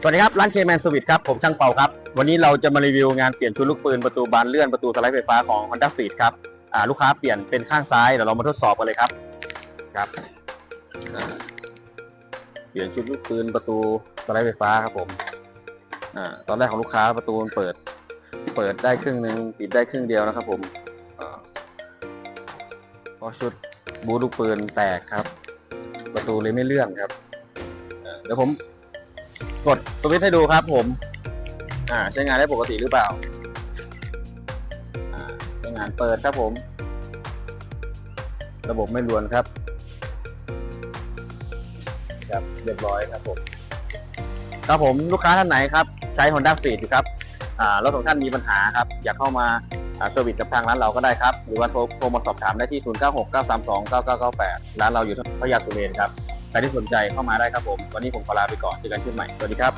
สวัสดีครับร้านเคแมนสวิตครับ ผมช่างเป่าครับ วันนี้เราจะมารีวิวงานเปลี่ยนชุดลูกปืนประตูบานเลื่อนประตูสไลด์ไฟฟ้าของ Honda f e e d ครับลูกค้าเปลี่ยนเป็นข้างซ้ายเดี๋ยวเรามาทดสอบกันเลยครับครับ เปลี่ยนชุดลูกปืนประตูสไลด์ไฟฟ้าครับผมอตอนแรกของลูกค้าประตูมันเปิด เปิดได้ครึ่งหนึ่งปิดได้ครึ่งเดียวนะครับผมเพราะชุดบูลูกปืนแตกครับ ประตูเลยไม่เลื่อนครับเดี๋ยวผม กดสวิตช์ให้ดูครับผม อ่า ใช้งานได้ปกติหรือเปล่า อ่าใช้งานเปิดครับผม ระบบไม่รวนครับ ครับเรียบร้อยครับผมครับผมลูกค้าท่านไหนครับ ใช้ Honda f e e d อยู่ครับอ่ารถของท่านมีปัญหาครับ อยากเข้ามาอ่าเซอร์วิสกับทางร้านเราก็ได้ครับ หรือว่าโทรโทรมาสอบถามได้ที่ 0969329998 ร้านเราอยู่ที่พระยาสุเรนครับ ใครที่สนใจเข้ามาได้ครับผม วันนี้ผมขอลาไปก่อนเจอกันคลิปใหม่ สวัสดีครับ